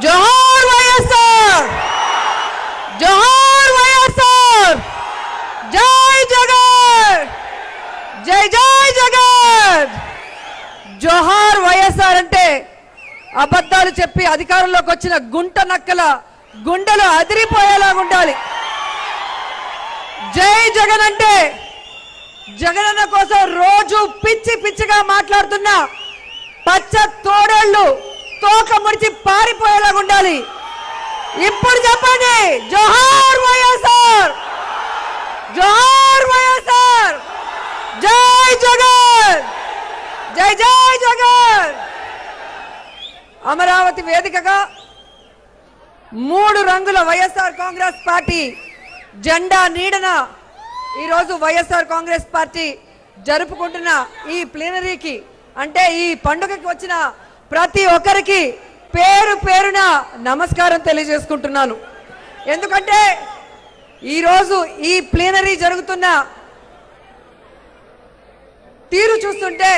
జోహార్ వైఎస్ఆర్! జోహార్ వైఎస్ఆర్! జై జగన్! జై జై జగన్! జోహార్ వైఎస్ఆర్ అంటే అబద్ధాలు చెప్పి అధికారంలోకి వచ్చిన గుంట నక్కల గుండెలు అదిరిపోయేలాగా ఉండాలి. జై జగన్ అంటే జగనన్న కోసం రోజు పిచ్చి పిచ్చిగా మాట్లాడుతున్న పచ్చ తోడళ్ళు తోక ముడిచి పారిపోయేలాగా ఉండాలి. ఇప్పుడు చెప్పండి జోహార్ వైఎస్ఆర్! జోహార్ వైఎస్ఆర్! జై జగన్! జై జై జగన్! అమరావతి వేదికగా మూడు రంగుల వైఎస్ఆర్ కాంగ్రెస్ పార్టీ జెండా నీడన ఈరోజు వైఎస్ఆర్ కాంగ్రెస్ పార్టీ జరుపుకుంటున్న ఈ ప్లీనరీకి అంటే ఈ పండుగకి వచ్చిన ప్రతి ఒక్కరికి పేరు పేరున నమస్కారం తెలియజేసుకుంటున్నాను. ఎందుకంటే ఈరోజు ఈ ప్లీనరీ జరుగుతున్న తీరు చూస్తుంటే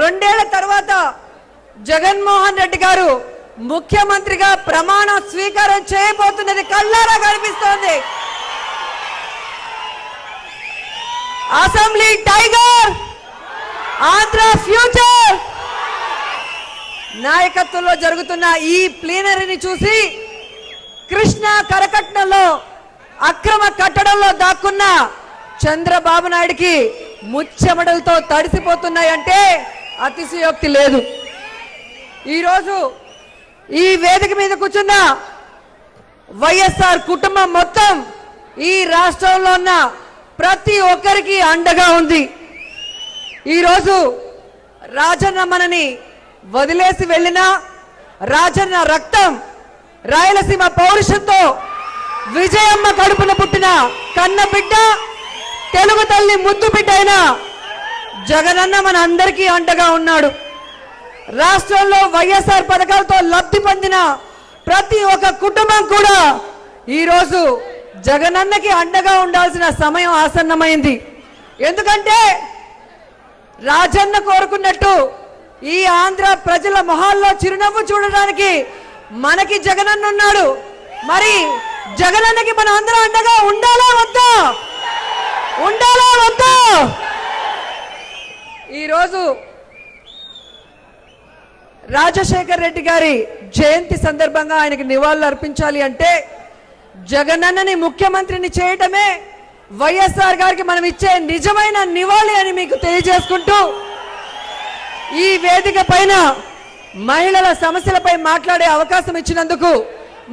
రెండేళ్ళ తర్వాత జగన్మోహన్ రెడ్డి గారు ముఖ్యమంత్రిగా ప్రమాణ స్వీకారం చేయబోతున్నది కళ్ళారా కనిపిస్తోంది. Assembly tiger Andhra future! నాయకత్వంలో జరుగుతున్న ఈ ప్లీనరీని చూసి కృష్ణా కరకట్నంలో అక్రమ కట్టడంలో దాక్కున్న చంద్రబాబు నాయుడికి ముచ్చెమడలతో తడిసిపోతున్నాయంటే అతిశయోక్తి లేదు. ఈరోజు ఈ వేదిక మీద కూర్చున్న వైఎస్ఆర్ కుటుంబం మొత్తం ఈ రాష్ట్రంలో ఉన్న ప్రతి ఒక్కరికి అండగా ఉంది. ఈరోజు రాజన్న మనని వదిలేసి వెళ్ళిన రాజన్న రక్తం రాయలసీమ పౌరుషంతో విజయమ్మ కడుపున పుట్టిన కన్న బిడ్డ తెలుగు తల్లి ముద్దు బిడ్డ అయిన జగనన్న మన అందరికీ అండగా ఉన్నాడు. రాష్ట్రంలో వైఎస్ఆర్ పథకాలతో లబ్ధి పొందిన ప్రతి ఒక్క కుటుంబం కూడా ఈరోజు జగనన్నకి అండగా ఉండాల్సిన సమయం ఆసన్నమైంది. ఎందుకంటే రాజన్న కోరుకున్నట్టు ఈ ఆంధ్ర ప్రజల మొహాల్లో చిరునవ్వు చూడడానికి మనకి జగనన్న ఉన్నాడు. మరి జగనన్నకి మన అందరం అండగా ఉండాలా వద్దా? ఉండాలా వద్దా? ఈరోజు రాజశేఖర్ రెడ్డి గారి జయంతి సందర్భంగా ఆయనకి నివాళులు అర్పించాలి అంటే జగనన్నని ముఖ్యమంత్రిని చేయటమే వైఎస్ఆర్ గారికి మనం ఇచ్చే నిజమైన నివాళి అని మీకు తెలియజేసుకుంటూ ఈ వేదిక పైన మహిళల సమస్యలపై మాట్లాడే అవకాశం ఇచ్చినందుకు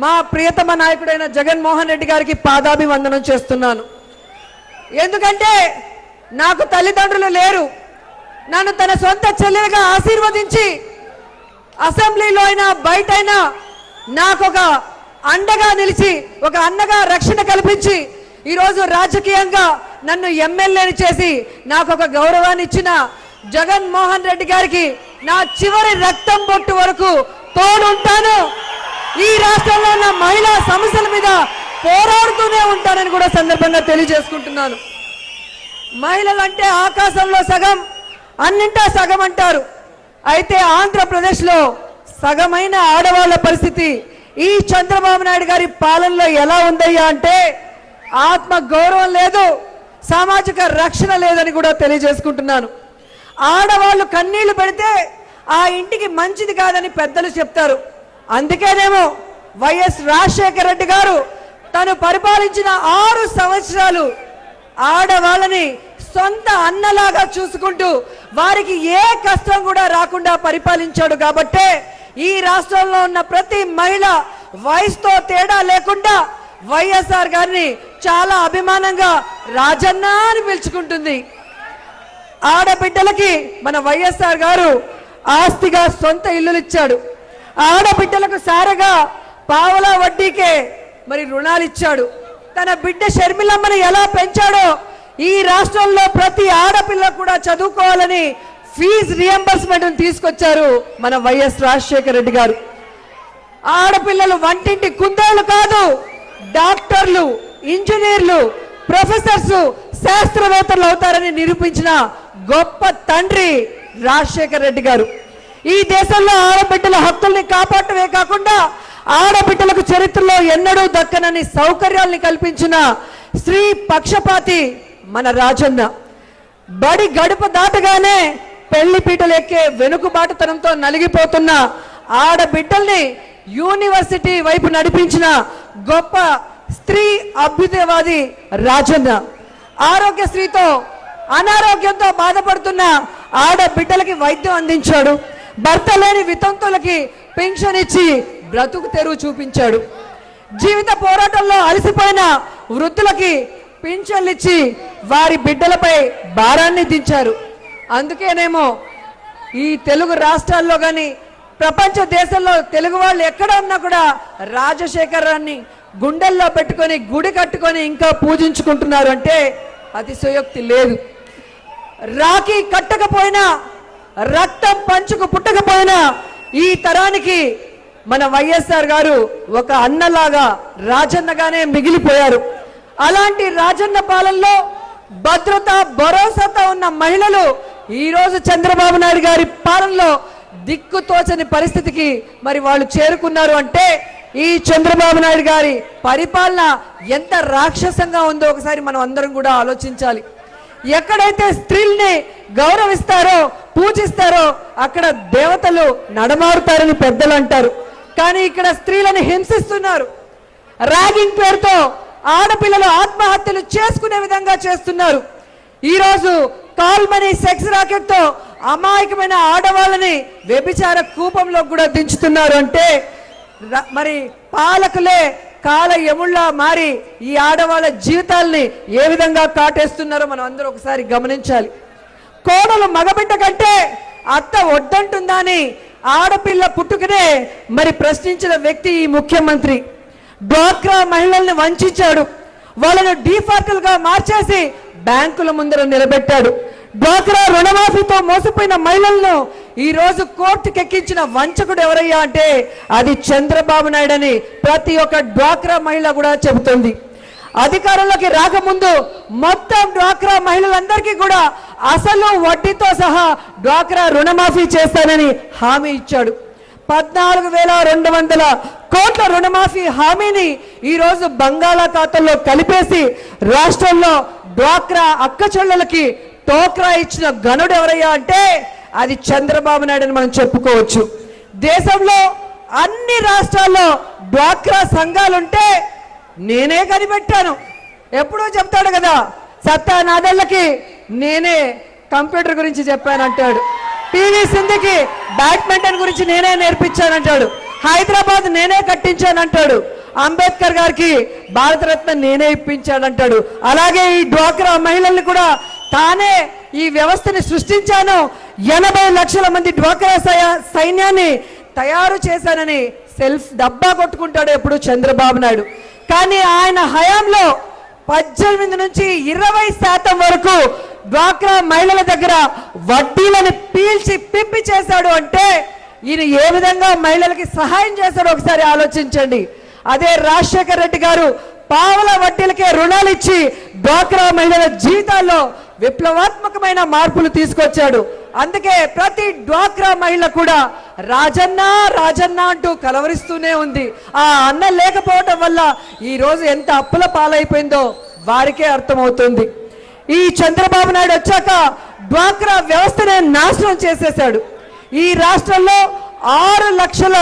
మా ప్రియతమ నాయకుడైన జగన్మోహన్ రెడ్డి గారికి పాదాభివందనం చేస్తున్నాను. ఎందుకంటే నాకు తల్లిదండ్రులు లేరు. నన్ను తన సొంత చెల్లెలుగా ఆశీర్వదించి అసెంబ్లీలో అయినా బయట అయినా నాకు ఒక అండగా నిలిచి ఒక అన్నగా రక్షణ కల్పించి ఈరోజు రాజకీయంగా నన్ను ఎమ్మెల్యేని చేసి నాకు ఒక గౌరవాన్ని ఇచ్చిన జగన్మోహన్ రెడ్డి గారికి నా చివరి రక్తం బొట్టు వరకు తోడుంటాను. ఈ రాష్ట్రంలో ఉన్న మహిళా సమస్యల మీద పోరాడుతూనే ఉంటానని కూడా సందర్భంగా తెలియజేసుకుంటున్నాను. మహిళలంటే ఆకాశంలో సగం అన్నింటా సగం అంటారు. అయితే ఆంధ్రప్రదేశ్లో సగమైన ఆడవాళ్ళ పరిస్థితి ఈ చంద్రబాబు నాయుడు గారి పాలనలో ఎలా ఉందయ్యా అంటే ఆత్మ గౌరవం లేదు సామాజిక రక్షణ లేదని కూడా తెలియజేసుకుంటున్నాను. ఆడవాళ్ళు కన్నీళ్ళు పెడితే ఆ ఇంటికి మంచిది కాదని పెద్దలు చెప్తారు. అందుకేనేమో వైఎస్ రాజశేఖర రెడ్డి గారు తను పరిపాలించిన ఆరు సంవత్సరాలు ఆడవాళ్ళని సొంత అన్నలాగా చూసుకుంటూ వారికి ఏ కష్టం కూడా రాకుండా పరిపాలించాడు కాబట్టే ఈ రాష్ట్రంలో ఉన్న ప్రతి మహిళ వయసుతో తేడా లేకుండా వైఎస్ఆర్ గారిని చాలా అభిమానంగా రాజన్న అని పిలుచుకుంటుంది. ఆడబిడ్డలకి మన వైఎస్ఆర్ గారు ఆస్తిగా సొంత ఇల్లులు ఇచ్చాడు. ఆడబిడ్డలకు సారగా పావలా వడ్డీకే మరి రుణాలు ఇచ్చాడు తన బిడ్డ షర్మిలమ్మని ఎలా పెంచాడో ఈ రాష్ట్రంలో ప్రతి ఆడపిల్ల కూడా చదువుకోవాలని ఫీజు రియంబర్స్మెంట్ తీసుకొచ్చారు మన వైఎస్ రాజశేఖర రెడ్డి గారు. ఆడపిల్లలు వంటింటి కుందేళ్ళు కాదు డాక్టర్లు ఇంజనీర్లు ప్రొఫెసర్స్ శాస్త్రవేత్తలు అవుతారని నిరూపించిన గొప్ప తండ్రి రాజశేఖర్ రెడ్డి గారు. ఈ దేశంలో ఆడబిడ్డల హక్కుల్ని కాపాడటమే కాకుండా ఆడబిడ్డలకు చరిత్రలో ఎన్నడూ దక్కనని సౌకర్యాల్ని కల్పించిన స్త్రీ పక్షపాతి మన రాజన్న. బడి గడుపు దాటగానే పెళ్ళి పీటలు ఎక్కే వెనుకబాటుతనంతో నలిగిపోతున్న ఆడబిడ్డల్ని యూనివర్సిటీ వైపు నడిపించిన గొప్ప స్త్రీ అభ్యుదయవాది రాజన్న. ఆరోగ్యశ్రీతో అనారోగ్యంతో బాధపడుతున్న ఆడబిడ్డలకి వైద్యం అందించాడు. భర్త లేని వితంతులకి పెన్షన్ ఇచ్చి బ్రతుకు తెరువు చూపించాడు. జీవిత పోరాటంలో అలసిపోయిన వృద్ధులకి పింఛన్లు ఇచ్చి వారి బిడ్డలపై భారాన్ని దించారు. అందుకేనేమో ఈ తెలుగు రాష్ట్రాల్లో కానీ ప్రపంచ దేశంలో తెలుగు వాళ్ళు ఎక్కడ ఉన్నా కూడా రాజశేఖరాన్ని గుండెల్లో పెట్టుకొని గుడి కట్టుకొని ఇంకా పూజించుకుంటున్నారు అంటే అతిశయోక్తి లేదు. రాఖీ కట్టకపోయినా రక్తం పంచుకు పుట్టకపోయినా ఈ తరానికి మన వైఎస్ఆర్ గారు ఒక అన్నలాగా రాజన్నగానే మిగిలిపోయారు. అలాంటి రాజన్న పాలనలో భద్రత భరోసాతో ఉన్న మహిళలు ఈరోజు చంద్రబాబు నాయుడు గారి పాలనలో దిక్కుతోచని పరిస్థితికి మరి వాళ్ళు చేరుకున్నారు అంటే ఈ చంద్రబాబు నాయుడు గారి పరిపాలన ఎంత రాక్షసంగా ఉందో ఒకసారి మనం అందరం కూడా ఆలోచించాలి. ఎక్కడైతే స్త్రీల్ని గౌరవిస్తారో పూజిస్తారో అక్కడ దేవతలు నడమారుతారని పెద్దలు అంటారు. కానీ ఇక్కడ స్త్రీలను హింసిస్తున్నారు. ర్యాగింగ్ పేరుతో ఆడపిల్లలు ఆత్మహత్యలు చేసుకునే విధంగా చేస్తున్నారు. ఈరోజు కాల్ మనీ సెక్స్ రాకెట్తో అమాయకమైన ఆడవాళ్ళని వ్యభిచార కూపంలో కూడా దించుతున్నారు అంటే మరి పాలకులే కాల ఎముళ్ళ మారి ఈ ఆడవాళ్ళ జీవితాల్ని ఏ విధంగా కాటేస్తున్నారో మనం అందరూ ఒకసారి గమనించాలి. కోడలు మగబిడ్డ కంటే అత్త వద్దంటుందా అని ఆడపిల్ల పుట్టుకనే మరి ప్రశ్నించిన వ్యక్తి ఈ ముఖ్యమంత్రి. డ్వాక్రా మహిళల్ని వంచాడు. వాళ్ళను డిఫాల్టర్లు గా మార్చేసి బ్యాంకుల ముందర నిలబెట్టాడు. డ్వాక్రా రుణమాఫీతో మోసపోయిన మహిళలను ఈరోజు రోజు కోర్టుకు ఎక్కించిన వంచకుడు ఎవరయ్యా అంటే అది చంద్రబాబు నాయుడు అని ప్రతి ఒక్క డ్వాక్రా మహిళ కూడా చెబుతుంది. అధికారంలోకి రాకముందు మొత్తం డ్వాక్రా మహిళలందరికీ కూడా అసలు వడ్డీతో సహా డ్వాక్రా రుణమాఫీ చేస్తానని హామీ ఇచ్చాడు. పద్నాలుగు వేల రెండు వందల కోట్ల రుణమాఫీ హామీని ఈరోజు బంగాళాఖాతంలో కలిపేసి రాష్ట్రంలో డ్వాక్రా అక్క చెల్లెలకి టోక్రా ఇచ్చిన గనుడు ఎవరయ్యా అంటే అది చంద్రబాబు నాయుడు అని మనం చెప్పుకోవచ్చు. దేశంలో అన్ని రాష్ట్రాల్లో డ్వాక్రా సంఘాలుంటే నేనే కనిపెట్టాను. ఎప్పుడో చెప్తాడు కదా సత్తా నాదళ్ళకి నేనే కంప్యూటర్ గురించి చెప్పానంటాడు. పివి సింధుకి బ్యాడ్మింటన్ గురించి నేనే నేర్పించానంటాడు. హైదరాబాద్ నేనే కట్టించానంటాడు. అంబేద్కర్ గారికి భారతరత్న నేనే ఇప్పించాడంటాడు అలాగే ఈ డ్వాక్రా మహిళల్ని కూడా తానే ఈ వ్యవస్థని సృష్టించాను. ఎనభై లక్షల మంది డ్వాక్రా సై- సైన్యాన్ని తయారు చేశానని సెల్ఫ్ డబ్బా కొట్టుకుంటాడు ఎప్పుడు చంద్రబాబు నాయుడు. కానీ ఆయన హయాంలో పద్దెనిమిది నుంచి ఇరవై శాతం వరకు డ్వాక్రా మహిళల దగ్గర వడ్డీలను పీల్చి పిప్పి చేశాడు అంటే ఈయన ఏ విధంగా మహిళలకి సహాయం చేశాడో ఒకసారి ఆలోచించండి. అదే రాజశేఖర్ రెడ్డి గారు పావల వడ్డీలకే రుణాలు ఇచ్చి డ్వాక్రా మహిళల జీవితాల్లో విప్లవాత్మకమైన మార్పులు తీసుకొచ్చాడు. అందుకే ప్రతి డ్వాక్రా మహిళ కూడా రాజన్న రాజన్న అంటూ కలవరిస్తూనే ఉంది. ఆ అన్న లేకపోవటం వల్ల ఈరోజు ఎంత అప్పుల పాలైపోయిందో వారికే అర్థమవుతుంది. ఈ చంద్రబాబు నాయుడు వచ్చాక డ్వాక్రా వ్యవస్థనే నాశనం చేసేశాడు. ఈ రాష్ట్రంలో ఆరు లక్షల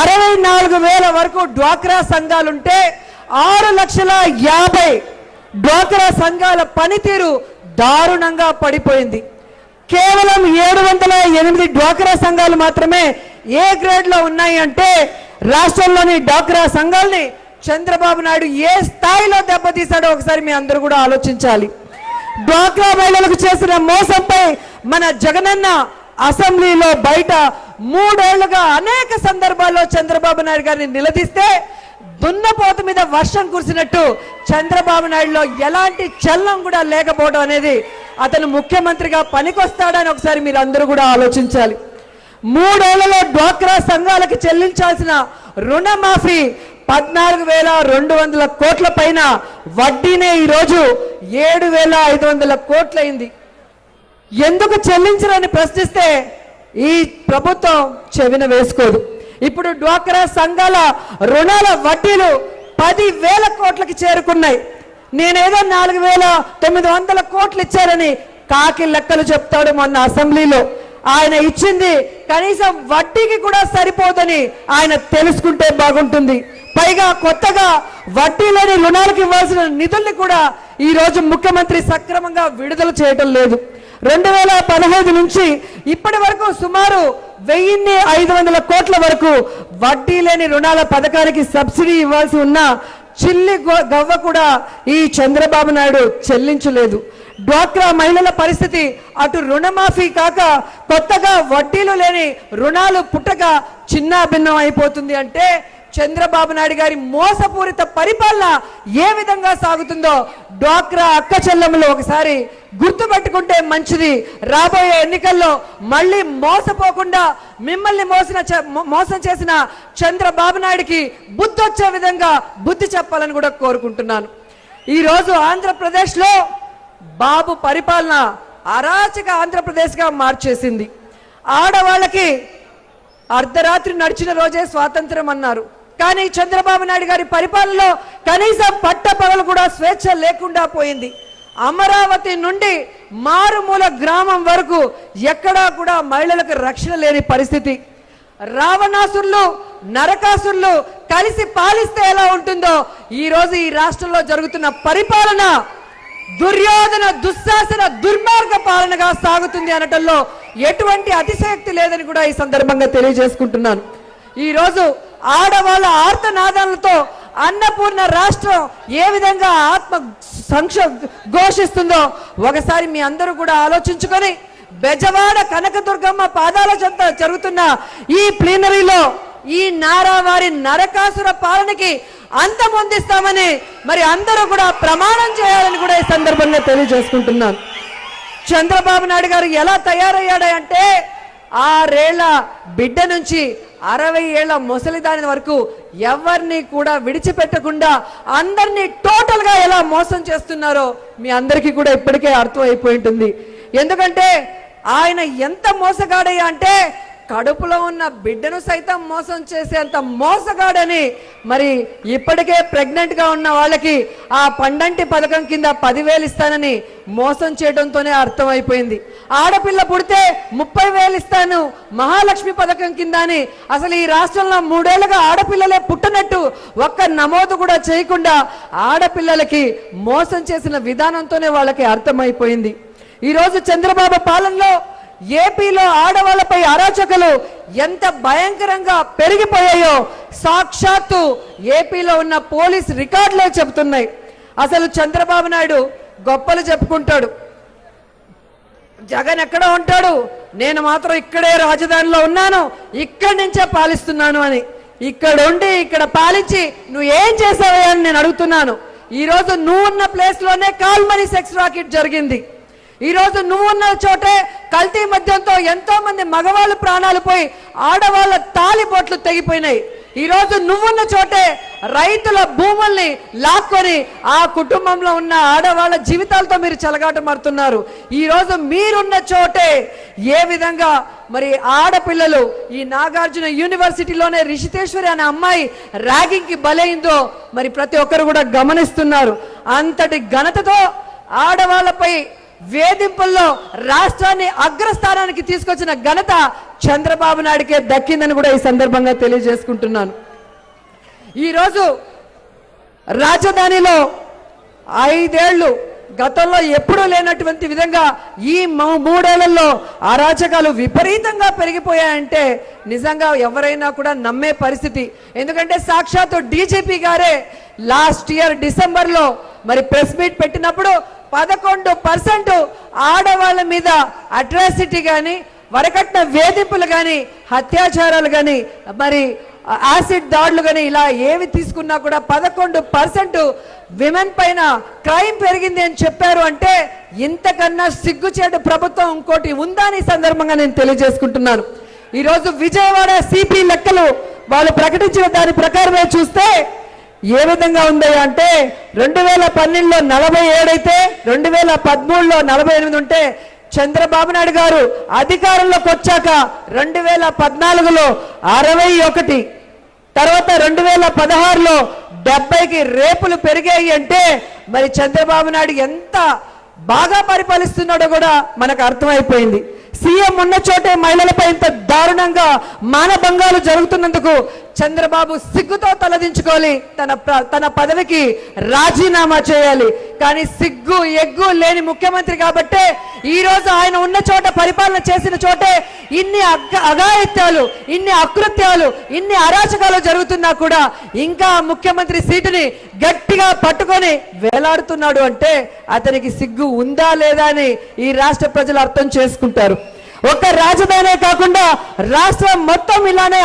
అరవై నాలుగు వేల వరకు డ్వాక్రా సంఘాలుంటే ఆరు లక్షల యాభై డ్వాక్రా సంఘాల పనితీరు దారుణంగా పడిపోయింది. కేవలం ఏడు వందల ఎనిమిది డ్వాక్రా సంఘాలు మాత్రమే ఏ గ్రేడ్లో ఉన్నాయి అంటే రాష్ట్రంలోని డ్వాక్రా సంఘాల్ని చంద్రబాబు నాయుడు ఏ స్థాయిలో దెబ్బతీశాడో ఒకసారి మీ అందరూ కూడా ఆలోచించాలి. డ్వాక్రా మహిళలకు చేసిన మోసంపై మన జగనన్న అసెంబ్లీలో బయట మూడేళ్ళుగా అనేక సందర్భాల్లో చంద్రబాబు నాయుడు గారిని నిలదీస్తే దున్నపోత మీద వర్షం కురిసినట్టు చంద్రబాబు నాయుడులో ఎలాంటి చలనం కూడా లేకపోవడం అనేది అతను ముఖ్యమంత్రిగా పనికొస్తాడని ఒకసారి మీరు అందరూ కూడా ఆలోచించాలి. మూడేళ్ళలో డ్వాక్రా సంఘాలకు చెల్లించాల్సిన రుణమాఫీ పద్నాలుగు వేల రెండు వందల కోట్ల పైన వడ్డీనే ఈరోజు ఏడు వేల ఐదు వందల కోట్లయింది. ఎందుకు చెల్లించరని ప్రశ్నిస్తే ఈ ప్రభుత్వం చెవిన వేసుకోదు. ఇప్పుడు డ్వాక్రా సంఘాల రుణాల వడ్డీలు పది వేల కోట్లకి చేరుకున్నాయి. నేనేదో నాలుగు వేల తొమ్మిది వందల కోట్లు ఇచ్చారని కాకి లెక్కలు చెప్తాడు మొన్న అసెంబ్లీలో. ఆయన ఇచ్చింది కనీసం వడ్డీకి కూడా సరిపోదని ఆయన తెలుసుకుంటే బాగుంటుంది. పైగా కొత్తగా వడ్డీ లేని రుణాలకు ఇవ్వాల్సిన నిధుల్ని కూడా ఈరోజు ముఖ్యమంత్రి సక్రమంగా విడుదల చేయటం లేదు. రెండు వేల పదహైదు నుంచి ఇప్పటి వరకు సుమారు వెయ్యిన్ని ఐదు వందల కోట్ల వరకు వడ్డీ లేని రుణాల పథకానికి సబ్సిడీ ఇవ్వాల్సి ఉన్న చిల్లి గవ్వ కూడా ఈ చంద్రబాబు నాయుడు చెల్లించలేదు. డ్వాక్రా మహిళల పరిస్థితి అటు రుణమాఫీ కాక కొత్తగా వడ్డీలు లేని రుణాలు పుట్టక చిన్న భిన్నం అయిపోతుంది అంటే చంద్రబాబు నాయుడు గారి మోసపూరిత పరిపాలన ఏ విధంగా సాగుతుందో డ్వాక్రా అక్క చెల్లెములు ఒకసారి గుర్తుపెట్టుకుంటే మంచిది. రాబోయే ఎన్నికల్లో మళ్ళీ మోసపోకుండా మిమ్మల్ని మోసిన మోసం చేసిన చంద్రబాబు నాయుడికి బుద్ధి వచ్చే విధంగా బుద్ధి చెప్పాలని కూడా కోరుకుంటున్నాను. ఈరోజు ఆంధ్రప్రదేశ్లో బాబు పరిపాలన అరాచక ఆంధ్రప్రదేశ్గా మార్చేసింది. ఆడవాళ్ళకి అర్ధరాత్రి నడిచిన రోజే స్వాతంత్రం అన్నారు. కానీ చంద్రబాబు నాయుడు గారి పరిపాలనలో కనీసం పట్టపగలు కూడా స్వేచ్ఛ లేకుండా పోయింది. అమరావతి నుండి మారుమూల గ్రామం వరకు ఎక్కడా కూడా మహిళలకు రక్షణ లేని పరిస్థితి. రావణాసురులు నరకాసురులు కలిసి పాలిస్తే ఎలా ఉంటుందో ఈరోజు ఈ రాష్ట్రంలో జరుగుతున్న పరిపాలన దుర్యోధన దుశ్శాసన దుర్మార్గ పాలనగా సాగుతుంది అనటంలో ఎటువంటి అతిశయక్తి లేదని కూడా ఈ సందర్భంగా తెలియజేసుకుంటున్నాను. ఈరోజు ఆడవాళ్ళ ఆర్తనాదాలతో అన్నపూర్ణ రాష్ట్రం ఏ విధంగా ఆత్మ సంక్ష ఘోషిస్తుందో ఒకసారి మీ అందరూ కూడా ఆలోచించుకొని బెజవాడ కనకదుర్గమ్మ పాదాల చెంత జరుగుతున్న ఈ ప్లీనరీలో ఈ నారావారి నరకాసుర పాలనకి అంతమొందిస్తామని మరి అందరూ కూడా ప్రమాణం చేయాలని కూడా ఈ సందర్భంగా తెలియజేసుకుంటున్నాను. చంద్రబాబు నాయుడు గారు ఎలా తయారయ్యాడంటే ఆరేళ్ళ బిడ్డ నుంచి అరవై ఏళ్ళ ముసలిదాని వరకు ఎవరిని కూడా విడిచిపెట్టకుండా అందరినీ టోటల్గా ఎలా మోసం చేస్తున్నారో మీ అందరికీ కూడా ఇప్పటికే అర్థం అయిపోయి ఉంటుంది. ఎందుకంటే ఆయన ఎంత మోసగాడయ్యా అంటే కడుపులో ఉన్న బిడ్డను సైతం మోసం చేసేంత మోసగాడని మరి ఇప్పటికే ప్రెగ్నెంట్గా ఉన్న వాళ్ళకి ఆ పండంటి పథకం కింద పదివేలు ఇస్తానని మోసం చేయడంతోనే అర్థమైపోయింది. ఆడపిల్ల పుడితే ముప్పై వేలు ఇస్తాను మహాలక్ష్మి పథకం కింద అని అసలు ఈ రాష్ట్రంలో మూడేళ్ళుగా ఆడపిల్లలే పుట్టనట్టు ఒక్క నమోదు కూడా చేయకుండా ఆడపిల్లలకి మోసం చేసిన విధానంతోనే వాళ్ళకి అర్థమైపోయింది. ఈరోజు చంద్రబాబు పాలనలో ఏపీలో ఆడవాళ్ళపై అరాచకలు ఎంత భయంకరంగా పెరిగిపోయాయో సాక్షాత్తు ఏపీలో ఉన్న పోలీస్ రికార్డులే చెబుతున్నాయి. అసలు చంద్రబాబు నాయుడు గొప్పలు చెప్పుకుంటాడు. జగన్ ఎక్కడ ఉంటాడు? నేను మాత్రం ఇక్కడే రాజధానిలో ఉన్నాను. ఇక్కడి నుంచే పాలిస్తున్నాను అని. ఇక్కడ ఉండి ఇక్కడ పాలించి నువ్వు ఏం చేసావే అని నేను అడుగుతున్నాను. ఈరోజు నువ్వు ఉన్న ప్లేస్లోనే కాల్మనీ సెక్స్ రాకెట్ జరిగింది. ఈరోజు నువ్వు ఉన్న చోటే కల్తీ మద్యంతో ఎంతో మంది మగవాళ్ళు ప్రాణాలు పోయి ఆడవాళ్ళ తాలిబొట్లు తెగిపోయినాయి. ఈరోజు నువ్వున్న చోటే రైతుల భూముల్ని లాక్కొని ఆ కుటుంబంలో ఉన్న ఆడవాళ్ళ జీవితాలతో మీరు చెలగాట మారుతున్నారు. ఈరోజు మీరున్న చోటే ఏ విధంగా మరి ఆడపిల్లలు ఈ నాగార్జున యూనివర్సిటీలోనే రిషితేశ్వరి అనే అమ్మాయి ర్యాగింగ్కి బలైందో మరి ప్రతి ఒక్కరు కూడా గమనిస్తున్నారు. అంతటి ఘనతతో ఆడవాళ్ళపై వేధింపుల్లో రాష్ట్రాన్ని అగ్రస్థానానికి తీసుకొచ్చిన ఘనత చంద్రబాబు నాయుడికే దక్కిందని కూడా ఈ సందర్భంగా తెలియజేసుకుంటున్నాను. ఈరోజు రాజధానిలో ఐదేళ్ళు గతంలో ఎప్పుడూ లేనటువంటి విధంగా ఈ మూడేళ్ళలో అరాచకాలు విపరీతంగా పెరిగిపోయాయంటే నిజంగా ఎవరైనా కూడా నమ్మే పరిస్థితి. ఎందుకంటే సాక్షాత్తు డీజీపీ గారే లాస్ట్ ఇయర్ డిసెంబర్లో మరి ప్రెస్ మీట్ పెట్టినప్పుడు పదకొండు పర్సెంట్ ఆడవాళ్ళ మీద అట్రాసిటీ కానీ వరకట్న వేధింపులు కానీ అత్యాచారాలు కానీ మరి యాసిడ్ దాడులు కానీ ఇలా ఏవి తీసుకున్నా కూడా పదకొండు పర్సెంట్ విమెన్ పైన క్రైమ్ పెరిగింది అని చెప్పారు అంటే ఇంతకన్నా సిగ్గుచేటు ప్రభుత్వం ఇంకోటి ఉందా అని సందర్భంగా నేను తెలియజేసుకుంటున్నాను. ఈరోజు విజయవాడ సిపి లెక్కలు వాళ్ళు ప్రకటించిన దాని ప్రకారమే చూస్తే ఏ విధంగా ఉంది అంటే రెండు వేల పన్నెండులో నలభై ఏడైతే రెండు వేల పదమూడులో నలభై ఎనిమిది ఉంటే చంద్రబాబు నాయుడు గారు అధికారంలోకి వచ్చాక రెండు వేల పద్నాలుగులో అరవై ఒకటి తర్వాత రెండు వేల పదహారులో డెబ్బైకి రేపులు పెరిగాయి అంటే మరి చంద్రబాబు నాయుడు ఎంత బాగా పరిపాలిస్తున్నాడో కూడా మనకు అర్థమైపోయింది. సీఎం ఉన్న చోటే మహిళలపై ఇంత దారుణంగా మానభంగాలు జరుగుతున్నందుకు చంద్రబాబు సిగ్గుతో తలదించుకోవాలి. తన తన పదవికి రాజీనామా చేయాలి. కానీ సిగ్గు ఎగ్గు లేని ముఖ్యమంత్రి కాబట్టే ఈ రోజు ఆయన ఉన్న చోట పరిపాలన చేసిన చోటే ఇన్ని అగ్గ- ఇన్ని అకృత్యాలు ఇన్ని అరాచకాలు జరుగుతున్నా కూడా ఇంకా ముఖ్యమంత్రి సీటుని గట్టిగా పట్టుకొని వేలాడుతున్నాడు అంటే అతనికి సిగ్గు ఉందా లేదా అని ఈ రాష్ట్ర ప్రజలు అర్థం చేసుకుంటారు. ఒక్క రాజధానే కాకుండా రాష్ట్రం మొత్తం ఇలానే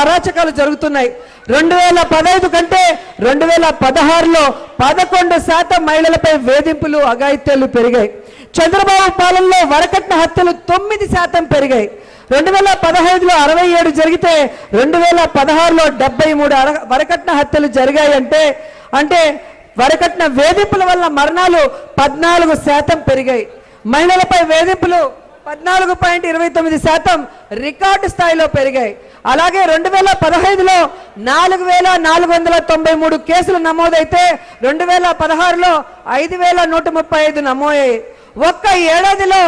అరాచకాలు జరుగుతున్నాయి. రెండు వేల పదహైదు కంటే రెండు వేల పదహారులో పదకొండు శాతం మహిళలపై వేధింపులు అఘాయిత్యాలు పెరిగాయి. చంద్రబాబు పాలనలో వరకట్న హత్యలు తొమ్మిది శాతం పెరిగాయి. రెండు వేల పదహైదులో అరవై ఏడు జరిగితే రెండు వేల పదహారులో డెబ్బై మూడు అర- వరకట్న హత్యలు జరిగాయంటే అంటే వరకట్న వేధింపుల వల్ల మరణాలు పద్నాలుగు శాతం పెరిగాయి. మహిళలపై వేధింపులు పద్నాలుగు పాయింట్ ఇరవై తొమ్మిది శాతం రికార్డు స్థాయిలో పెరిగాయి. అలాగే రెండు వేల పదహైదులో నాలుగు వేల నాలుగు వందల తొంభై మూడు కేసులు నమోదైతే రెండు వేల పదహారులో ఐదు వేల నూట ముప్పై ఐదు నమోదయ్యాయి. ఒక్క ఏడాదిలో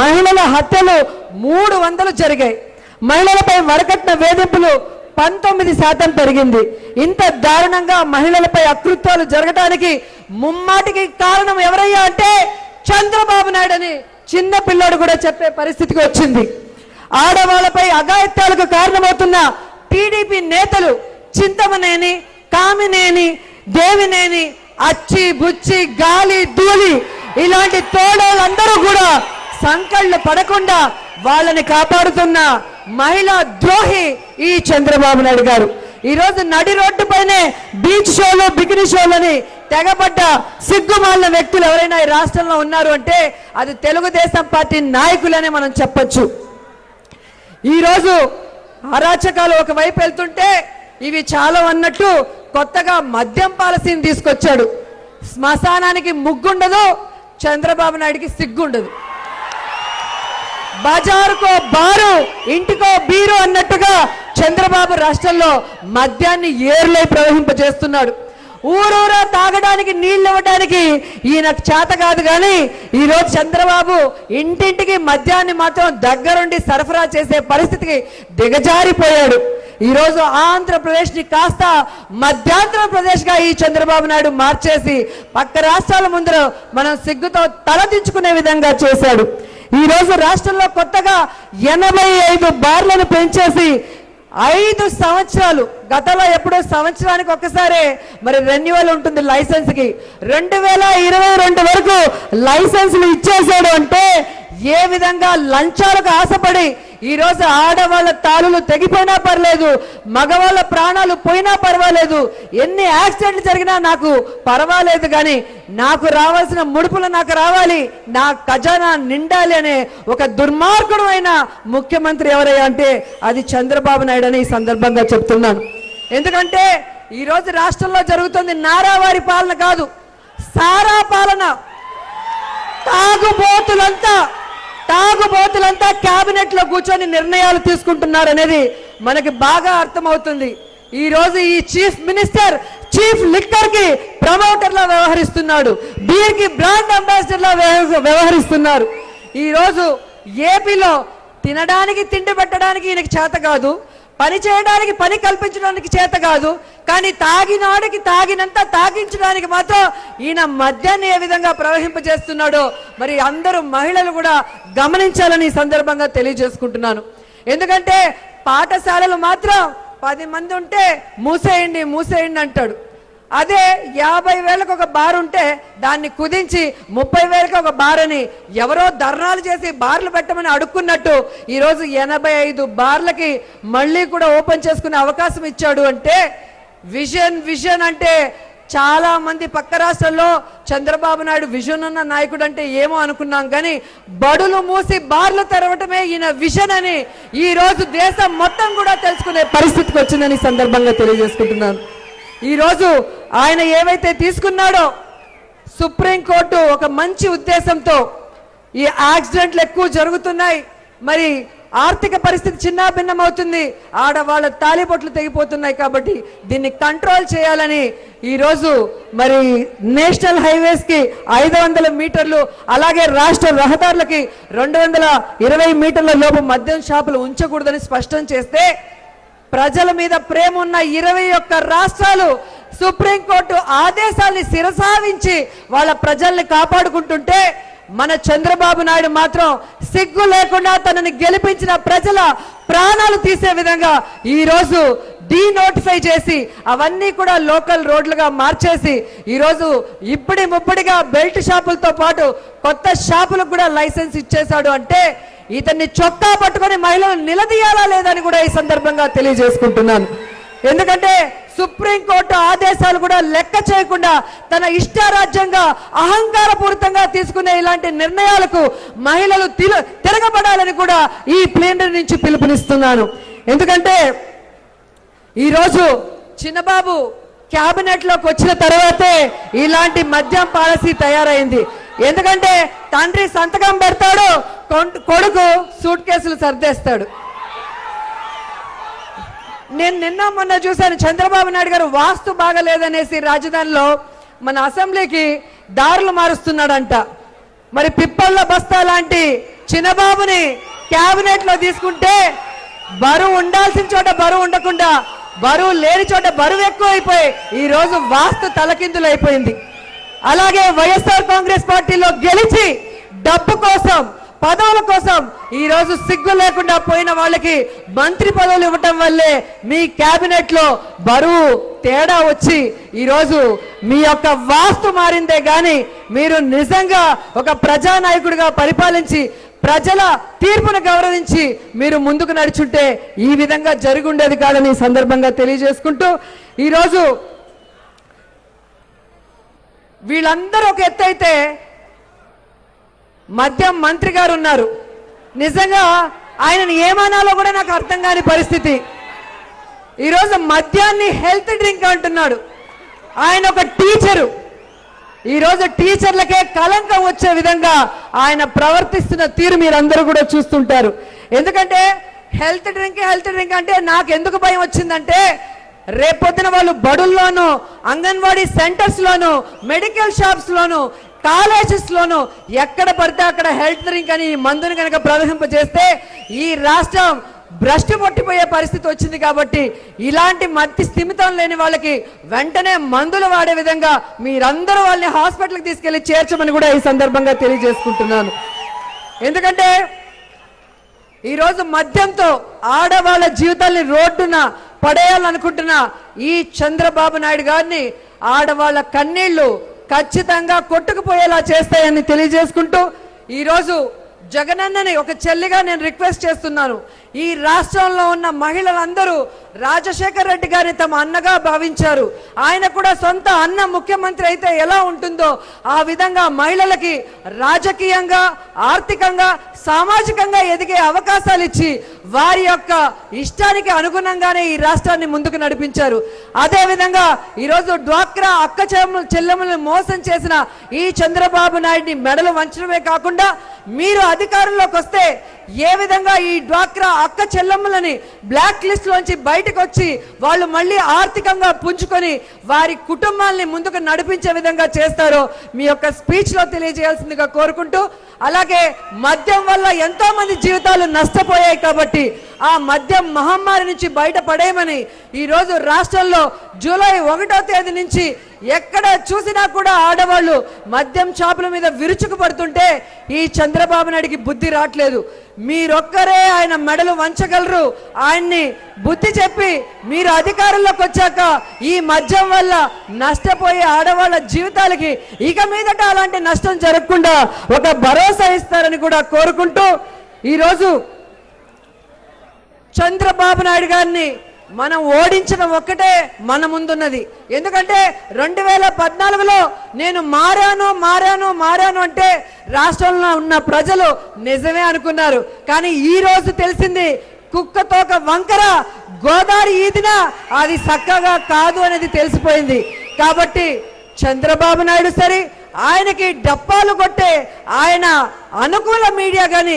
మహిళల హత్యలు మూడు వందలు జరిగాయి. మహిళలపై వరకట్న వేధింపులు పంతొమ్మిది శాతం పెరిగింది. ఇంత దారుణంగా మహిళలపై అకృత్యాలు జరగడానికి ముమ్మాటికి కారణం ఎవరయ్యా అంటే చంద్రబాబు నాయుడు అని చిన్న పిల్లోడు కూడా చెప్పే పరిస్థితికి వచ్చింది. ఆడవాళ్ళపై అఘాయిత్యాలకు కారణమవుతున్న టీడీపీ నేతలు చింతమనేని కామినేని దేవినేని అచ్చి బుచ్చి గాలి ధూళి ఇలాంటి తోడోళ్ళందరూ కూడా సంకళ్ళు పడకుండా వాళ్ళని కాపాడుతున్న మహిళా ద్రోహి ఈ చంద్రబాబు నాయుడు గారు. ఈరోజు నడి రోడ్డు పైనే బీచ్ షోలు బికినీ షోలని తెగబడ్డ సిగ్గుమాలిన వ్యక్తులు ఎవరైనా ఈ రాష్ట్రంలో ఉన్నారు అంటే అది తెలుగుదేశం పార్టీ నాయకులనే మనం చెప్పొచ్చు. ఈరోజు అరాచకాలు ఒకవైపు వెళ్తుంటే ఇవి చాలా అన్నట్టు కొత్తగా మద్యం పాలసీని తీసుకొచ్చాడు. శ్మశానానికి ముగ్గుండదు చంద్రబాబు నాయుడికి సిగ్గుండదు. బజారుకో బారు ఇంటికో బీరు అన్నట్టుగా చంద్రబాబు రాష్ట్రంలో మద్యాన్ని ఏర్లై ప్రవహింపజేస్తున్నాడు. ఊరూరా తాగడానికి నీళ్ళు ఇవ్వడానికి ఈయన చేత కాదు కానీ ఈరోజు చంద్రబాబు ఇంటింటికి మద్యాన్ని మాత్రం దగ్గరుండి సరఫరా చేసే పరిస్థితికి దిగజారిపోయాడు. ఈరోజు ఆంధ్రప్రదేశ్ని కాస్త మధ్యాంధ్రప్రదేశ్గా ఈ చంద్రబాబు నాయుడు మార్చేసి పక్క రాష్ట్రాల ముందర మనం సిగ్గుతో తలదించుకునే విధంగా చేశాడు. ఈరోజు రాష్ట్రంలో కొత్తగా ఎనభై ఐదు బార్లను పెంచేసి ఐదు సంవత్సరాలు గతంలో ఎప్పుడో సంవత్సరానికి ఒక్కసారే మరి రెన్యువల్ ఉంటుంది లైసెన్స్కి. రెండు వేల ఇరవై రెండు వరకు లైసెన్స్లు ఇచ్చేసాడు అంటే ఏ విధంగా లంచాలకు ఆశపడి ఈ రోజు ఆడవాళ్ళ తాళులు తెగిపోయినా పర్లేదు మగవాళ్ళ ప్రాణాలు పోయినా పర్వాలేదు ఎన్ని యాక్సిడెంట్లు జరిగినా నాకు పర్వాలేదు కానీ నాకు రావాల్సిన ముడుపులు నాకు రావాలి నా ఖజానా నిండాలి అనే ఒక దుర్మార్గుడు అయిన ముఖ్యమంత్రి ఎవరయ్యా అంటే అది చంద్రబాబు నాయుడు అని ఈ సందర్భంగా చెప్తున్నాను. ఎందుకంటే ఈరోజు రాష్ట్రంలో జరుగుతుంది నారావారి పాలన కాదు సారా పాలన. తాగుబోతులంతా తాగుబోతులంతా క్యాబినెట్లో కూర్చొని నిర్ణయాలు తీసుకుంటున్నారనేది మనకి బాగా అర్థమవుతుంది. ఈ రోజు ఈ చీఫ్ మినిస్టర్ చీఫ్ లిక్కర్కి ప్రమోటర్ లా వ్యవహరిస్తున్నాడు. బీర్కి బ్రాండ్ అంబాసిడర్ లా వ్యవహరిస్తున్నారు. ఈ రోజు ఏపీలో తినడానికి తిండి పెట్టడానికి ఈయనకి చేత కాదు. పని చేయడానికి పని కల్పించడానికి చేత కాదు కానీ తాగినాడికి తాగినంత తాగించడానికి మాత్రం ఈయన మద్యాన్ని ఏ విధంగా ప్రవహింపజేస్తున్నాడో మరి అందరూ మహిళలు కూడా గమనించాలని ఈ సందర్భంగా తెలియజేసుకుంటున్నాను. ఎందుకంటే పాఠశాలలు మాత్రం పది మంది ఉంటే మూసేయండి మూసేయండి అంటాడు. అదే యాభై వేలకు ఒక బార్ ఉంటే దాన్ని కుదించి ముప్పై వేలకు ఒక బార్ అని ఎవరో ధర్నాలు చేసి బార్లు పెట్టమని అడుక్కున్నట్టు ఈరోజు ఎనభై ఐదు బార్లకి మళ్ళీ కూడా ఓపెన్ చేసుకునే అవకాశం ఇచ్చాడు అంటే విజన్ విజన్ అంటే చాలా మంది పక్క రాష్ట్రంలో చంద్రబాబు నాయుడు విజన్ ఉన్న నాయకుడు అంటే ఏమో అనుకున్నాం కానీ బడులు మూసి బార్లు తెరవటమే ఈయన విజన్ అని ఈ రోజు దేశం మొత్తం కూడా తెలుసుకునే పరిస్థితికి వచ్చిందని ఈ సందర్భంగా తెలియజేసుకుంటున్నాను. ఈరోజు ఆయన ఏవైతే తీసుకున్నాడో సుప్రీంకోర్టు ఒక మంచి ఉద్దేశంతో ఈ యాక్సిడెంట్లు ఎక్కువ జరుగుతున్నాయి. మరి ఆర్థిక పరిస్థితి చిన్నాభిన్నం అవుతుంది ఆడవాళ్ళ తాలిబొట్లు తెగిపోతున్నాయి కాబట్టి దీన్ని కంట్రోల్ చేయాలని ఈరోజు మరి నేషనల్ హైవేస్కి ఐదు వందల మీటర్లు అలాగే రాష్ట్ర రహదారులకి రెండు వందల ఇరవై మీటర్ల లోపు మద్యం షాపులు ఉంచకూడదని స్పష్టం చేస్తే ప్రజల మీద ప్రేమ ఉన్న ఇరవై ఒక్క రాష్ట్రాలు సుప్రీంకోర్టు ఆదేశాల్ని శిరసావించి వాళ్ళ ప్రజల్ని కాపాడుకుంటుంటే మన చంద్రబాబు నాయుడు మాత్రం సిగ్గు లేకుండా తనని గెలిపించిన ప్రజల ప్రాణాలు తీసే విధంగా ఈరోజు డీ నోటిఫై చేసి అవన్నీ కూడా లోకల్ రోడ్లుగా మార్చేసి ఈరోజు ఇప్పుడి ఇప్పటి ముప్పటిగా బెల్ట్ షాపులతో పాటు కొత్త షాపులకు కూడా లైసెన్స్ ఇచ్చేశాడు అంటే ఇతన్ని చొక్కా పట్టుకొని మహిళలు నిలదీయాలా లేదని కూడా ఈ సందర్భంగా తెలియజేసుకుంటున్నాను. ఎందుకంటే సుప్రీంకోర్టు ఆదేశాలు కూడా లెక్క చేయకుండా తన ఇష్టారాజ్యంగా అహంకారపూరితంగా తీసుకునే ఇలాంటి నిర్ణయాలకు మహిళలు తిరగబడాలని కూడా ఈ ప్లేనరీ నుంచి పిలుపునిస్తున్నాను. ఎందుకంటే ఈరోజు చిన్నబాబు క్యాబినెట్లోకి వచ్చిన తర్వాతే ఇలాంటి మద్యం పాలసీ తయారైంది. ఎందుకంటే తండ్రి సంతకం పెడతాడు కొడుకు సూట్ కేసులు సర్దేస్తాడు. నేను నిన్న మొన్న చూశాను చంద్రబాబు నాయుడు గారు వాస్తు బాగలేదనేసి రాజధానిలో మన అసెంబ్లీకి దారులు మారుస్తున్నాడంట. మరి పిప్పళ్ళ బస్తా లాంటి చిన్నబాబుని క్యాబినెట్లో తీసుకుంటే బరువు ఉండాల్సిన చోట బరువు ఉండకుండా బరువు లేని చోట బరువు ఎక్కువ అయిపోయి ఈ రోజు వాస్తు తలకిందులు అయిపోయింది. అలాగే వైఎస్ఆర్ కాంగ్రెస్ పార్టీలో గెలిచి డబ్బు కోసం పదవుల కోసం ఈ రోజు సిగ్గు లేకుండా పోయిన వాళ్ళకి మంత్రి పదవులు ఇవ్వటం వల్లే మీ క్యాబినెట్లో బరువు తేడా వచ్చి ఈరోజు మీ యొక్క వాస్తు మారిందే కానీ మీరు నిజంగా ఒక ప్రజానాయకుడిగా పరిపాలించి ప్రజల తీర్పును గౌరవించి మీరు ముందుకు నడుచుంటే ఈ విధంగా జరిగి ఉండేది కాదని సందర్భంగా తెలియజేసుకుంటూ ఈరోజు వీళ్ళందరూ ఒక ఎత్తైతే మద్యం మంత్రి గారు ఉన్నారు. నిజంగా ఆయనను ఏమనాలో కూడా నాకు అర్థం కాని పరిస్థితి. ఈరోజు మద్యాన్ని హెల్త్ డ్రింక్ అంటున్నాడు. ఆయన ఒక టీచరు. ఈరోజు టీచర్లకే కలంకం వచ్చే విధంగా ఆయన ప్రవర్తిస్తున్న తీరు మీరందరూ కూడా చూస్తుంటారు. ఎందుకంటే హెల్త్ డ్రింక్ హెల్త్ డ్రింక్ అంటే నాకు ఎందుకు భయం వచ్చిందంటే రేపొద్దున వాళ్ళు బడుల్లోనూ అంగన్వాడీ సెంటర్స్లోనూ మెడికల్ షాప్స్లోనూ కాలేజెస్లోనూ ఎక్కడ పడితే అక్కడ హెల్త్ డ్రింక్ అని ఈ మందుని కనుక ప్రవహింపజేస్తే ఈ రాష్ట్రం భ్రష్టు పట్టిపోయే పరిస్థితి వచ్చింది కాబట్టి ఇలాంటి మట్టి స్థిమితం లేని వాళ్ళకి వెంటనే మందులు వాడే విధంగా మీరందరూ వాళ్ళని హాస్పిటల్కి తీసుకెళ్ళి చేర్చమని కూడా ఈ సందర్భంగా తెలియజేసుకుంటున్నాను. ఎందుకంటే ఈరోజు మద్యంతో ఆడవాళ్ళ జీవితాల్ని రోడ్డున పడేయాలనుకుంటున్న ఈ చంద్రబాబు నాయుడు గారిని ఆడవాళ్ళ కన్నీళ్ళు ఖచ్చితంగా కొట్టుకుపోయేలా చేస్తాయని తెలియజేసుకుంటూ ఈరోజు జగనన్నని ఒక చెల్లిగా నేను రిక్వెస్ట్ చేస్తున్నాను. ఈ రాష్ట్రంలో ఉన్న మహిళలందరూ రాజశేఖర్ రెడ్డి గారిని తమ అన్నగా భావించారు. ఆయన కూడా సొంత అన్న ముఖ్యమంత్రి అయితే ఎలా ఉంటుందో ఆ విధంగా మహిళలకి రాజకీయంగా ఆర్థికంగా సామాజికంగా ఎదిగే అవకాశాలు ఇచ్చి వారి యొక్క ఇష్టానికి అనుగుణంగానే ఈ రాష్ట్రాన్ని ముందుకు నడిపించారు. అదేవిధంగా ఈరోజు డ్వాక్రా అక్క చెల్లెము చెల్లెములను మోసం చేసిన ఈ చంద్రబాబు నాయుడిని మెడలు వంచడమే కాకుండా మీరు అధికారంలోకి వస్తే ఏ విధంగా ఈ డ్వాక్రా అక్క చెల్లెమ్మలని బ్లాక్ లిస్ట్ లోంచి బయటకు వచ్చి వాళ్ళు మళ్ళీ ఆర్థికంగా పుంజుకొని వారి కుటుంబాల్ని ముందుకు నడిపించే విధంగా చేస్తారో మీ యొక్క స్పీచ్లో తెలియజేయాల్సిందిగా కోరుకుంటూ అలాగే మద్యం వల్ల ఎంతో మంది జీవితాలు నష్టపోయాయి కాబట్టి ఆ మద్యం మహమ్మారి నుంచి బయటపడేయమని ఈరోజు రాష్ట్రంలో జూలై ఒకటో తేదీ నుంచి ఎక్కడ చూసినా కూడా ఆడవాళ్ళు మద్యం షాపుల మీద విరుచుకు పడుతుంటే ఈ చంద్రబాబు నాయుడికి బుద్ధి రావట్లేదు. మీరొక్కరే ఆయన మెడలు వంచగలరు. ఆయన్ని బుద్ధి చెప్పి మీరు అధికారంలోకి వచ్చాక ఈ మద్యం వల్ల నష్టపోయే ఆడవాళ్ళ జీవితాలకి ఇక మీదట అలాంటి నష్టం జరగకుండా ఒక భరోసా ఇస్తారని కూడా కోరుకుంటూ ఈరోజు చంద్రబాబు నాయుడు గారిని మనం ఓడించడం ఒక్కటే మన ముందున్నది. ఎందుకంటే రెండు వేల పద్నాలుగులో నేను మారాను మారాను మారాను అంటే రాష్ట్రంలో ఉన్న ప్రజలు నిజమే అనుకున్నారు. కానీ ఈ రోజు తెలిసింది కుక్కతోక వంకర గోదావరి ఈదిన అది చక్కగా కాదు అనేది తెలిసిపోయింది. కాబట్టి చంద్రబాబు నాయుడు సరే ఆయనకి డప్పాలు కొట్టే ఆయన అనుకూల మీడియా కానీ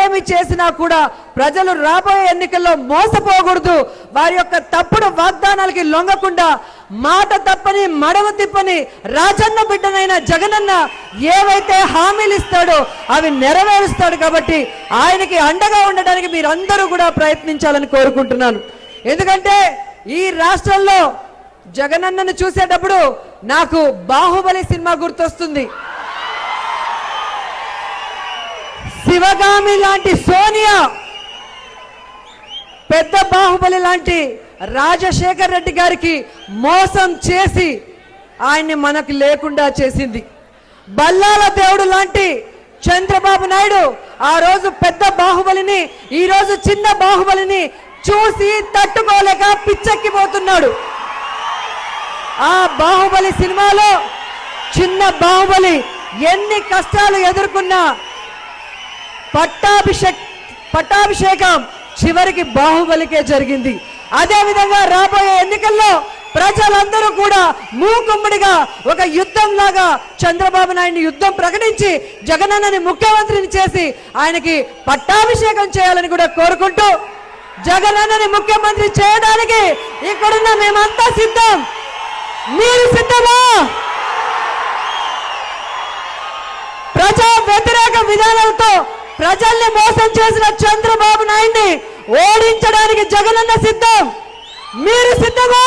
ఏమి చేసినా కూడా ప్రజలు రాబోయే ఎన్నికల్లో మోసపోకూడదు. వారి యొక్క తప్పుడు వాగ్దానాలకి లొంగకుండా మాట తప్పని మడవ తిప్పని రాజన్న బిడ్డనైన జగనన్న ఏవైతే హామీలు ఇస్తాడో అవి నెరవేరుస్తాడు కాబట్టి ఆయనకి అండగా ఉండడానికి మీరందరూ కూడా ప్రయత్నించాలని కోరుకుంటున్నాను. ఎందుకంటే ఈ రాష్ట్రంలో జగనన్నను చూసేటప్పుడు నాకు బాహుబలి సినిమా గుర్తొస్తుంది. శివగామి లాంటి సోనియా పెద్ద బాహుబలి లాంటి రాజశేఖర్ రెడ్డి గారికి మోసం చేసి ఆయన్ని మనకు లేకుండా చేసింది. బల్లాల దేవుడు లాంటి చంద్రబాబు నాయుడు ఆ రోజు పెద్ద బాహుబలిని ఈ రోజు చిన్న బాహుబలిని చూసి తట్టుకోలేక పిచ్చెక్కిపోతున్నాడు. ఆ బాహుబలి సినిమాలో చిన్న బాహుబలి ఎన్ని కష్టాలు ఎదుర్కొన్నా పట్టాభిషేక్ పట్టాభిషేకం చివరికి బాహుబలికే జరిగింది. అదేవిధంగా రాబోయే ఎన్నికల్లో ప్రజలందరూ కూడా మూకుమ్మడిగా ఒక యుద్ధం లాగా చంద్రబాబు నాయుడిని యుద్ధం ప్రకటించి జగనన్నని ముఖ్యమంత్రిని చేసి ఆయనకి పట్టాభిషేకం చేయాలని కూడా కోరుకుంటూ జగనన్నని ముఖ్యమంత్రి చేయడానికి ఇక్కడున్న మేమంతా సిద్ధం. మీరు సిద్ధమా? ప్రజా వ్యతిరేక విధానాలతో ప్రజల్ని మోసం చేసిన చంద్రబాబు నాయుడిని ఓడించడానికి జగనన్న సిద్ధం. మీరు సిద్ధమా?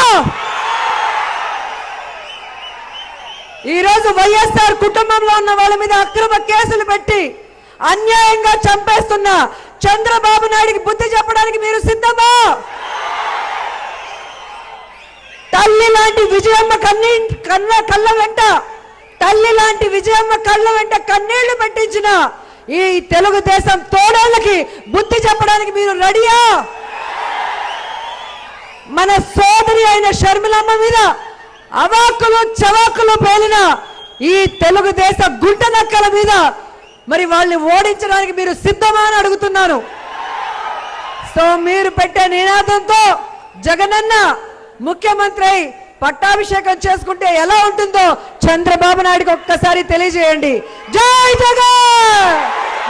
ఈరోజు వైఎస్ఆర్ కుటుంబంలో ఉన్న వాళ్ళ మీద అక్రమ కేసులు పెట్టి అన్యాయంగా చంపేస్తున్న చంద్రబాబు నాయుడికి బుద్ధి చెప్పడానికి మీరు సిద్ధమా? తల్లి లాంటి విజయమ్మ కన్నీ కన్న కళ్ళ వెంట తల్లి లాంటి విజయమ్మ కళ్ళ వెంట కన్నీళ్ళు పెట్టించిన ఈ తెలుగుదేశం తోడోళ్ళకి బుద్ధి చెప్పడానికి మీరు రెడీయా? మన సోదరి అయిన షర్మిలమ్మ మీద అవాకులు చవాకులు పేలిన ఈ తెలుగుదేశ గుంట నక్కల మీద మరి వాళ్ళని ఓడించడానికి మీరు సిద్ధమా అని అడుగుతున్నాను. సో మీరు పెట్టే నినాదంతో జగనన్న ముఖ్యమంత్రి అయి పట్టాభిషేకం చేసుకుంటే ఎలా ఉంటుందో చంద్రబాబు నాయుడుకి ఒక్కసారి తెలియజేయండి. జై జగన్!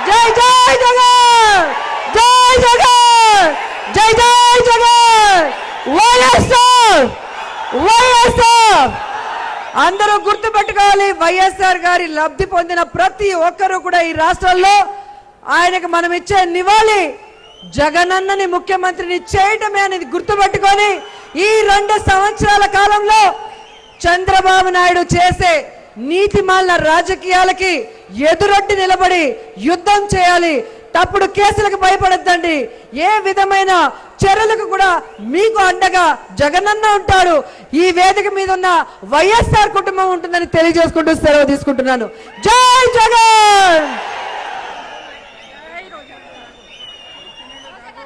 జై జై జగన్! జై జగన్! జై జై జగన్! వైఎస్ఆర్! వైఎస్ఆర్! అందరూ గుర్తుపెట్టుకోవాలి వైఎస్ఆర్ గారి లబ్ధి పొందిన ప్రతి ఒక్కరూ కూడా ఈ రాష్ట్రంలో ఆయనకు మనం ఇచ్చే నివాళి జగనన్నని ముఖ్యమంత్రిని చేయటమే అనేది గుర్తుపెట్టుకొని ఈ రెండు సంవత్సరాల కాలంలో చంద్రబాబు నాయుడు చేసే నీతిమాలిన రాజకీయాలకి ఎదురొడ్డి నిలబడి యుద్ధం చేయాలి. తప్పుడు కేసులకు భయపడద్దండి. ఏ విధమైన చర్యలకు కూడా మీకు అండగా జగనన్న ఉంటాడు. ఈ వేదిక మీద ఉన్న వైఎస్ఆర్ కుటుంబం ఉంటుందని తెలియజేసుకుంటూ సెలవు తీసుకుంటున్నాను. జై జగన్!